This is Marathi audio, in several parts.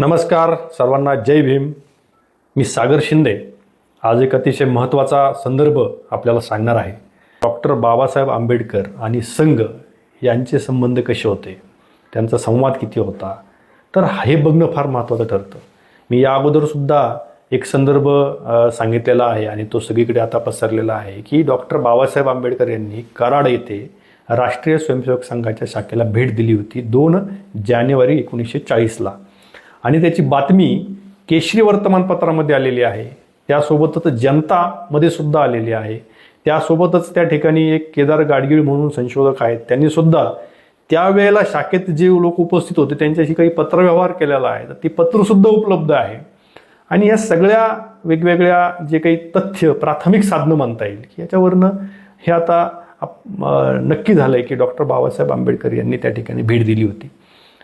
नमस्कार सर्वांना जय भीम. मी सागर शिंदे. आज एक अतिशय महत्त्वाचा संदर्भ आपल्याला सांगणार आहे. डॉक्टर बाबासाहेब आंबेडकर आणि संघ यांचे संबंध कसे होते? त्यांचा संवाद किती होता? तर हे बघणं फार महत्त्वाचं ठरतं. मी या अगोदरसुद्धा एक संदर्भ सांगितलेला आहे आणि तो सगळीकडे आता पसरलेला आहे की डॉक्टर बाबासाहेब आंबेडकर यांनी कराड येथे राष्ट्रीय स्वयंसेवक संघाच्या शाखेला भेट दिली होती दोन जानेवारी एकोणीसशे चाळीसला. आणि त्याची बातमी केशरी वर्तमानपत्रामध्ये आलेली आहे. त्यासोबतच जनतामध्ये सुद्धा आलेली आहे. त्यासोबतच त्या ठिकाणी एक केदार गाडगीळ म्हणून संशोधक आहेत. त्यांनी सुद्धा त्यावेळेला शाखेत जे लोक उपस्थित होते त्यांच्याशी काही पत्रव्यवहार केलेला आहे. तर ती पत्रसुद्धा उपलब्ध आहे. आणि या सगळ्या वेगवेगळ्या जे काही तथ्य प्राथमिक साधनं म्हणता येईल की याच्यावरनं हे आता आप- नक्की झालं आहे की डॉक्टर बाबासाहेब आंबेडकर यांनी त्या ठिकाणी भेट दिली होती.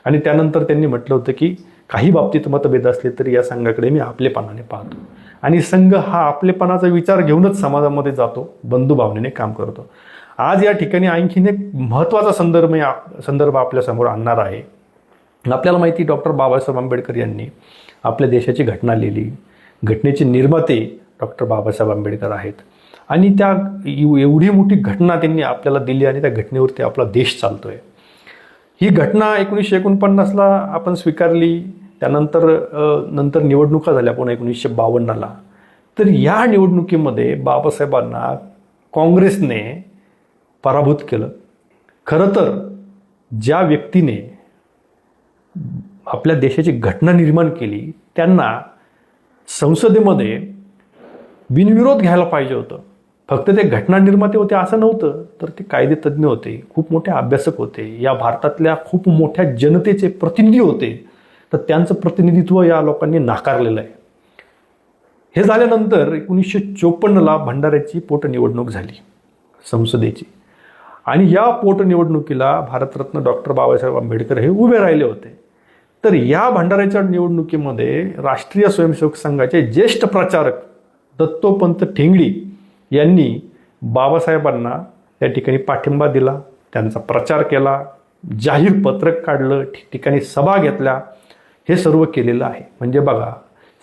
आणि त्यानंतर त्यांनी म्हटलं होतं की काही बाबतीत मतभेद असले तरी या संघाकडे मी आपलेपणाने पाहतो. आणि संघ हा आपलेपणाचा विचार घेऊनच समाजामध्ये जातो बंधुभावनेने काम करतो. आज या ठिकाणी आणखीन एक महत्त्वाचा संदर्भ संदर्भ आपल्यासमोर आणणार आहे. आपल्याला माहिती डॉक्टर बाबासाहेब आंबेडकर यांनी आपल्या देशाची घटना लिहिली. घटनेचे निर्माते डॉक्टर बाबासाहेब आंबेडकर आहेत. आणि त्या एवढी मोठी घटना त्यांनी आपल्याला दिली आणि त्या घटनेवरती आपला देश चालतोय. ही घटना एकोणीसशे एकोणपन्नासला आपण स्वीकारली. त्यानंतर नंतर निवडणुका झाल्या पुन्हा एकोणीसशे बावन्नला. तर या निवडणुकीमध्ये बाबासाहेबांना काँग्रेसने पराभूत केलं. खरं तर ज्या व्यक्तीने आपल्या देशाची घटना निर्माण केली त्यांना संसदेमध्ये बिनविरोध घ्यायला पाहिजे होतं. फक्त ते घटना निर्माते होते असं नव्हतं तर ते कायदे तज्ज्ञ होते खूप मोठे अभ्यासक होते. या भारतातल्या खूप मोठ्या जनतेचे प्रतिनिधी होते. तर त्यांचं प्रतिनिधित्व या लोकांनी नाकारलेलं आहे. हे झाल्यानंतर एकोणीसशे चोपन्नला भंडाऱ्याची पोटनिवडणूक झाली संसदेची. आणि या पोटनिवडणुकीला भारतरत्न डॉक्टर बाबासाहेब आंबेडकर हे उभे राहिले होते. तर या भंडाऱ्याच्या निवडणुकीमध्ये राष्ट्रीय स्वयंसेवक संघाचे ज्येष्ठ प्रचारक दत्तोपंत ठेंगडी यांनी बाबासाहेबांना त्या ठिकाणी पाठिंबा दिला त्यांचा प्रचार केला जाहीर पत्रक काढलं ठिकठिकाणी सभा घेतल्या. हे सर्व केलेलं आहे. म्हणजे बघा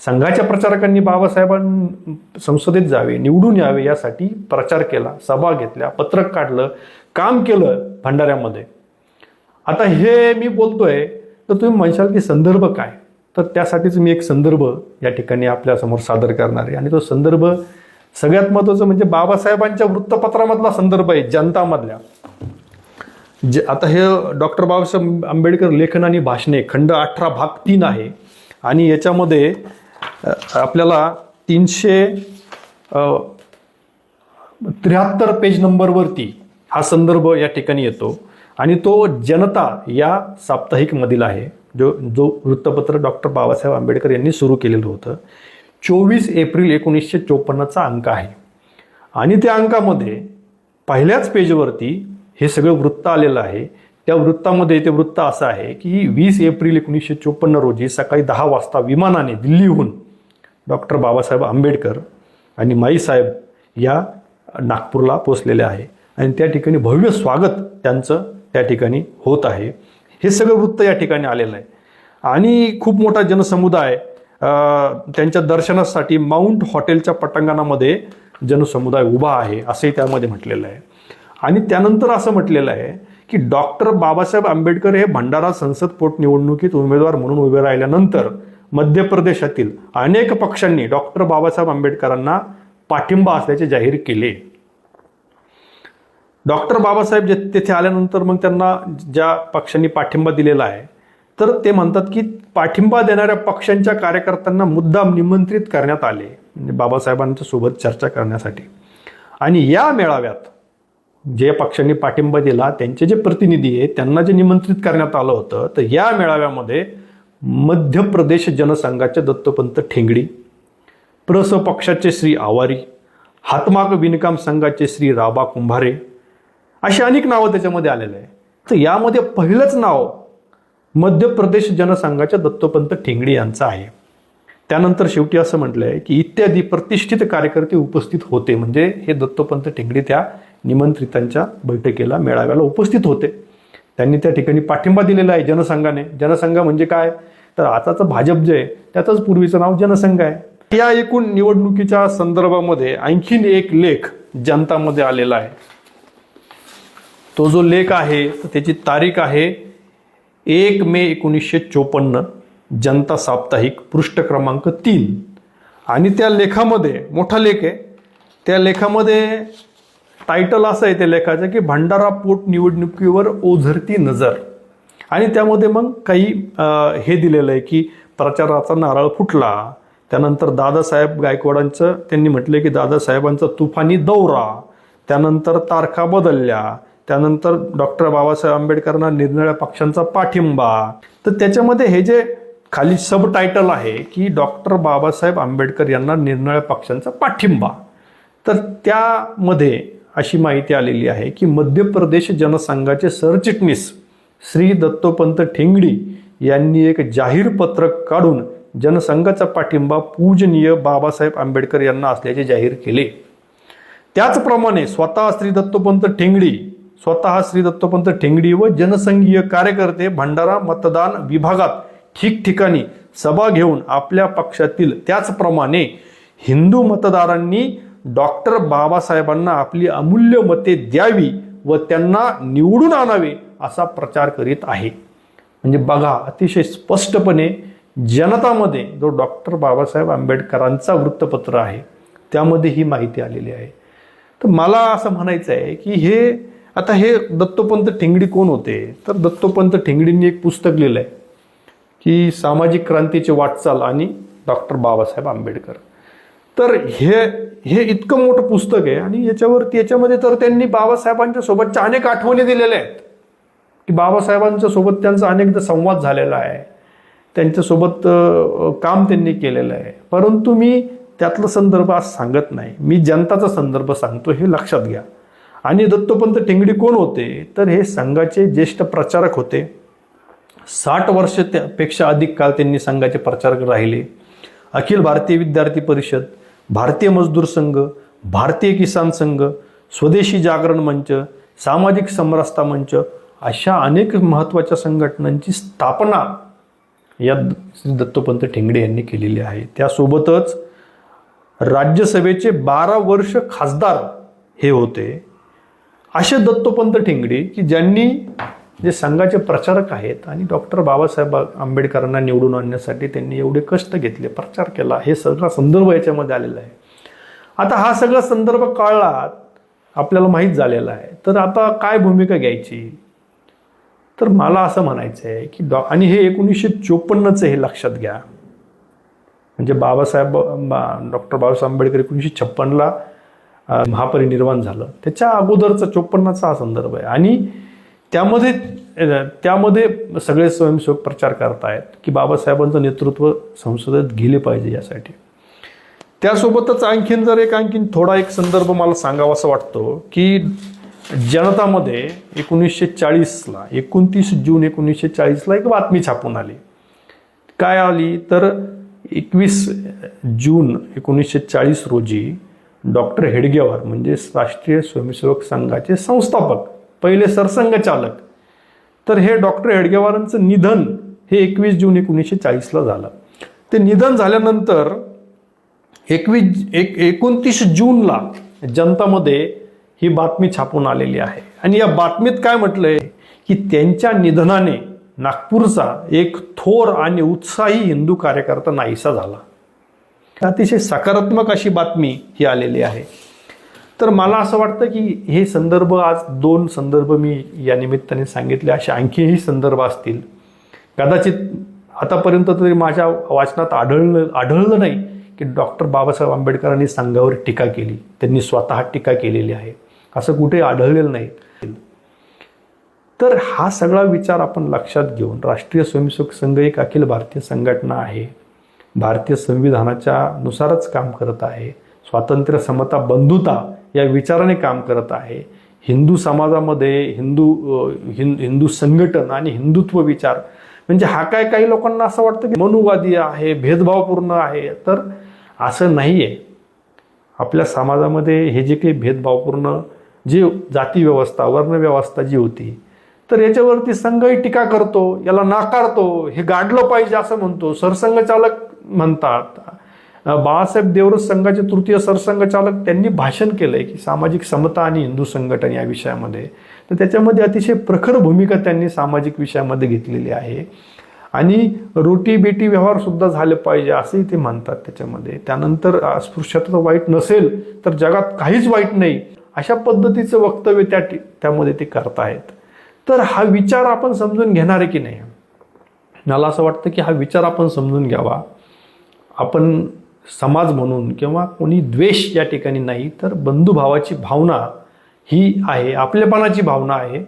संघाच्या प्रचारकांनी बाबासाहेबां संसदेत जावे निवडून यावे यासाठी प्रचार केला सभा घेतल्या पत्रक काढलं काम केलं भंडाऱ्यामध्ये. आता हे मी बोलतोय तर तुम्ही म्हणशाल की संदर्भ काय? तर त्यासाठीच मी एक संदर्भ या ठिकाणी आपल्यासमोर सादर करणार आहे. आणि तो संदर्भ सगळ्यात महत्त्वाचं म्हणजे बाबासाहेबांच्या वृत्तपत्रामधला संदर्भ आहे जनतामधल्या. जे आता हे डॉक्टर बाबासाहेब आंबेडकर लेखन आणि भाषणे खंड अठरा भाग तीन आहे. आणि याच्यामध्ये आपल्याला तीनशे त्र्याहत्तर पेज नंबरवरती हा संदर्भ या ठिकाणी येतो. आणि तो जनता या साप्ताहिकमधील आहे जो जो वृत्तपत्र डॉक्टर बाबासाहेब आंबेडकर यांनी सुरू केलेलं होतं. चोवीस एप्रिल एकोणीसशे चोपन्नचा अंक आहे. आणि त्या अंकामध्ये पहिल्याच पेजवरती हे सगळं वृत्त आलेलं आहे. त्या वृत्तामध्ये ते वृत्त असं आहे की वीस एप्रिल एकोणीसशे चोपन्न रोजी सकाळी दहा वाजता विमानाने दिल्लीहून डॉक्टर बाबासाहेब आंबेडकर आणि माईसाहेब या नागपूरला पोचलेले आहे. आणि त्या ठिकाणी भव्य स्वागत त्यांचं त्या ठिकाणी होत आहे. हे सगळं वृत्त या ठिकाणी आलेलं आहे. आणि खूप मोठा जनसमुदाय त्यांच्या दर्शनासाठी माउंट हॉटेलच्या पटांगणामध्ये जनसमुदाय उभा आहे असंही त्यामध्ये म्हटलेलं आहे. आणि त्यानंतर असं म्हटलेलं आहे की डॉक्टर बाबासाहेब आंबेडकर हे भंडारा संसद पोटनिवडणुकीत उमेदवार म्हणून उभे राहिल्यानंतर मध्य प्रदेशातील अनेक पक्षांनी डॉक्टर बाबासाहेब आंबेडकरांना पाठिंबा असल्याचे जाहीर केले. डॉक्टर बाबासाहेब जे तेथे आल्यानंतर मग त्यांना ज्या पक्षांनी पाठिंबा दिलेला आहे तर ते म्हणतात की पाठिंबा देणाऱ्या पक्षांच्या कार्यकर्त्यांना मुद्दाम निमंत्रित करण्यात आले म्हणजे बाबासाहेबांच्या सोबत चर्चा करण्यासाठी. आणि या मेळाव्यात जे पक्षांनी पाठिंबा दिला त्यांचे जे प्रतिनिधी आहेत त्यांना जे निमंत्रित करण्यात आलं होतं तर या मेळाव्यामध्ये मध्य प्रदेश जनसंघाचे दत्तोपंत ठेंगडी प्रस पक्षाचे श्री आवारी हातमाग विणकाम संघाचे श्री राबा कुंभारे अशी अनेक नावं त्याच्यामध्ये आलेले आहे तर यामध्ये पहिलंच नाव मध्य प्रदेश जनसंघाच्या दत्तोपंत ठेंगडी यांचं आहे. त्यानंतर शेवटी असं म्हटलं आहे की इत्यादी प्रतिष्ठित कार्यकर्ते उपस्थित होते. म्हणजे हे दत्तोपंत ठेंगडी त्या निमंत्रितांच्या बैठकीला मेळाव्याला उपस्थित होते. त्यांनी त्या ठिकाणी पाठिंबा दिलेला आहे जनसंघाने. जनसंघ म्हणजे काय? तर आताचं भाजप जे आहे त्याचंच पूर्वीचं नाव जनसंघ आहे. या एकूण निवडणुकीच्या संदर्भामध्ये आणखीन एक लेख जनतामध्ये आलेला आहे. तो जो लेख आहे त्याची तारीख आहे एक मे एकोणीसशे चोपन्न जनता साप्ताहिक पृष्ठ क्रमांक तीन. आणि त्या लेखामध्ये मोठा लेख आहे त्या लेखामध्ये टायटल असं आहे त्या लेखाचं की भंडारा पोट निवडणुकीवर ओझरती नजर. आणि त्यामध्ये मग काही हे दिलेलं आहे की प्रचाराचा नारळ फुटला. त्यानंतर दादासाहेब गायकवाडांचं त्यांनी म्हटलं की दादासाहेबांचा तुफानी दौरा. त्यानंतर तारखा बदलल्या. त्यानंतर डॉक्टर बाबासाहेब आंबेडकरांना निरनिळ्या पक्षांचा पाठिंबा. तर त्याच्यामध्ये हे जे खाली सब टायटल आहे की डॉक्टर बाबासाहेब आंबेडकर यांना निरनिळ्या पक्षांचा पाठिंबा. तर त्यामध्ये अशी माहिती आलेली आहे की मध्य प्रदेश जनसंघाचे सरचिटणीस श्री दत्तोपंत ठेंगडी यांनी एक जाहीर पत्रक काढून जनसंघाचा पाठिंबा पूजनीय बाबासाहेब आंबेडकर यांना असल्याचे जाहीर केले. त्याचप्रमाणे स्वतः श्री दत्तोपंत ठेंगडी स्वतः श्री दत्तोपंत ठेंगडी व जनसंघीय कार्यकर्ते भंडारा मतदान विभागात ठिकठिकाणी सभा घेऊन आपल्या पक्षातील त्याचप्रमाणे हिंदू मतदारांनी डॉक्टर बाबासाहेबांना आपली अमूल्य मते द्यावी व त्यांना निवडून आणावे असा प्रचार करीत आहे. म्हणजे बघा अतिशय स्पष्टपणे जनतामध्ये जो डॉक्टर बाबासाहेब आंबेडकरांचा वृत्तपत्र आहे त्यामध्ये ही माहिती आलेली आहे. तर मला असं म्हणायचं आहे की हे आता हे दत्तोपंत ठेंगडी कोण होते? तर दत्तोपंत ठेंगडींनी एक पुस्तक लिहिलं आहे की सामाजिक क्रांतीची वाटचाल आणि डॉक्टर बाबासाहेब आंबेडकर. तर हे हे इतकं मोठं पुस्तक आहे आणि याच्यावरती याच्यामध्ये तर त्यांनी बाबासाहेबांच्या सोबतच्या अनेक आठवणी दिलेल्या आहेत. की बाबासाहेबांच्या सोबत त्यांचा अनेकदा संवाद झालेला आहे. त्यांच्यासोबत काम त्यांनी केलेलं आहे. परंतु मी त्यातलं संदर्भ आज सांगत नाही. मी जनताचा संदर्भ सांगतो हे लक्षात घ्या. आणि दत्तोपंत टेंगडी कोण होते? तर हे संघाचे ज्येष्ठ प्रचारक होते. साठ वर्ष त्यापेक्षा अधिक काळ त्यांनी संघाचे प्रचारक राहिले. अखिल भारतीय विद्यार्थी परिषद भारतीय मजदूर संघ भारतीय किसान संघ स्वदेशी जागरण मंच सामाजिक समरसता मंच अशा अनेक महत्त्वाच्या संघटनांची स्थापना या श्री दत्तोपंत ठेंगडे यांनी केलेली आहे. त्यासोबतच राज्यसभेचे बारा वर्ष खासदार हे होते. असे दत्तोपंत ठेंगडे की ज्यांनी जे संघाचे प्रचारक आहेत आणि डॉक्टर बाबासाहेब आंबेडकरांना निवडून आणण्यासाठी त्यांनी एवढे कष्ट घेतले प्रचार केला हे सगळा संदर्भ याच्यामध्ये आलेला आहे. आता हा सगळा संदर्भ कळला आपल्याला माहीत झालेला आहे. तर आता काय भूमिका घ्यायची? तर मला असं म्हणायचं आहे की डॉ आणि हे एकोणीसशे चोपन्नचं हे लक्षात घ्या. म्हणजे बाबासाहेब डॉक्टर बाबासाहेब आंबेडकर एकोणीसशे छप्पनला महापरिनिर्वाण झालं. त्याच्या अगोदरचा चोपन्नाचा हा संदर्भ आहे. आणि त्यामध्ये त्यामध्ये सगळे स्वयंसेवक प्रचार करतायत की बाबासाहेबांचं नेतृत्व संसदेत गेले पाहिजे यासाठी. त्यासोबतच आणखीन जर एक आणखीन थोडा एक संदर्भ मला सांगावासा वाटतो की जनतामध्ये एकोणीसशे चाळीसला एकोणतीस जून एकोणीसशे चाळीसला एक बातमी छापून आली. काय आली? तर एकवीस जून एकोणीसशे चाळीस रोजी डॉक्टर हेडगेवार म्हणजे राष्ट्रीय स्वयंसेवक संघाचे संस्थापक पहिले सरसंघचालक तर हे डॉक्टर हेडगेवारांचं निधन हे एकवीस जून एकोणीसशे चाळीसला झालं. ते निधन झाल्यानंतर एकवीस एक एकोणतीस जूनला जनतामध्ये ही बातमी छापून आलेली आहे. आणि या बातमीत काय म्हटलंय? की त्यांच्या निधनाने नागपूरचा एक थोर आणि उत्साही हिंदू कार्यकर्ता नाहीसा झाला. अतिशय सकारात्मक अशी बातमी ही आलेली आहे. तर मला असं वाटतं की हे संदर्भ आज दोन संदर्भ मी या निमित्ताने सांगितले असे आणखीही संदर्भ असतील. कदाचित आतापर्यंत तरी माझ्या वाचनात आढळलं आढळलं नाही की डॉक्टर बाबासाहेब आंबेडकरांनी संघावर टीका केली. त्यांनी स्वतः टीका केलेली आहे. असं कुठे आढळलेलं नाही. तर हा सगळा विचार आपण लक्षात घेऊन राष्ट्रीय स्वयंसेवक संघ एक अखिल भारतीय संघटना आहे. भारतीय संविधानाच्या नुसारच काम करत आहे. स्वातंत्र्य समता बंधुता या विचाराने काम करत आहे. हिंदू समाजामध्ये हिंदू हिंदू संघटन आणि हिंदुत्व विचार म्हणजे हा काय काही लोकांना असं वाटतं की मनुवादी आहे भेदभावपूर्ण आहे. तर असं नाही आहे आपल्या समाजामध्ये हे जे काही भेदभावपूर्ण जी जाती व्यवस्था वर्णव्यवस्था जी होती तर याच्यावरती संघही टीका करतो याला नाकारतो हे गाडलं पाहिजे असं म्हणतो. सरसंघचालक म्हणतात. बाळासाहेब देवरस संघाचे तृतीय सरसंघचालक त्यांनी भाषण केलंय की सामाजिक समता आणि हिंदू संघटन या विषयामध्ये. तर त्याच्यामध्ये अतिशय प्रखर भूमिका त्यांनी सामाजिक विषयामध्ये घेतलेली आहे. आणि रोटी बेटी व्यवहारसुद्धा झाले पाहिजे असंही ते म्हणतात त्याच्यामध्ये. त्यानंतर अस्पृश्यता वाईट नसेल तर जगात काहीच वाईट नाही अशा पद्धतीचं वक्तव्य त्या त्यामध्ये ते करतायत तर हा विचार आपण समजून घेणार आहे की नाही? मला असं वाटतं की हा विचार आपण समजून घ्यावा. आपण समाज म्हणून किंवा कोणी द्वेष या ठिकाणी नाही तर बंधुभावाची भावना ही आहे आपलेपणाची भावना आहे.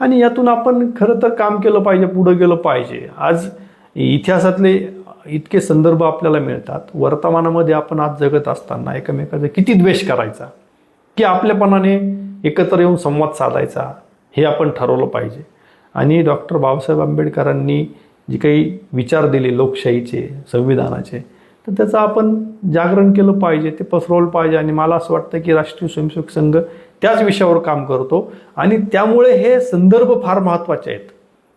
आणि यातून आपण खरं तर काम केलं पाहिजे पुढं गेलं पाहिजे. आज इतिहासातले इतके संदर्भ आपल्याला मिळतात. वर्तमानामध्ये आपण आज जगत असताना एकमेकाचा किती द्वेष करायचा? की आपल्यापणाने एकत्र येऊन संवाद साधायचा? हे आपण ठरवलं पाहिजे. आणि डॉक्टर बाबासाहेब आंबेडकरांनी जे काही विचार दिले लोकशाहीचे संविधानाचे तर त्याचं आपण जागरण केलं पाहिजे ते पसरवलं पाहिजे आणि मला असं वाटतं की राष्ट्रीय स्वयंसेवक संघ त्याच विषयावर काम करतो आणि त्यामुळे हे संदर्भ फार महत्त्वाचे आहेत.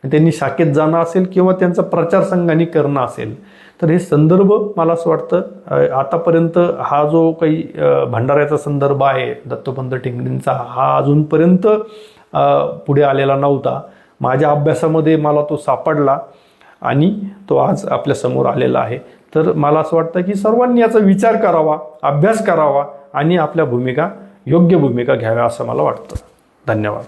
त्यांनी शाखेत जाणं असेल किंवा त्यांचा प्रचार संघाने करणं असेल तर हे संदर्भ मला असं वाटतं आतापर्यंत हा जो काही भंडाऱ्याचा संदर्भ आहे दत्तोपंत ठेंगडींचा हा अजूनपर्यंत पुढे आलेला नव्हता. माझ्या अभ्यासामध्ये मला तो सापडला आणि तो आज आपल्यासमोर आलेला आहे. तर मला असं वाटतं की सर्वांनी याचा विचार करावा अभ्यास करावा आणि आपल्या भूमिका योग्य भूमिका घ्याव्या असं मला वाटतं. धन्यवाद.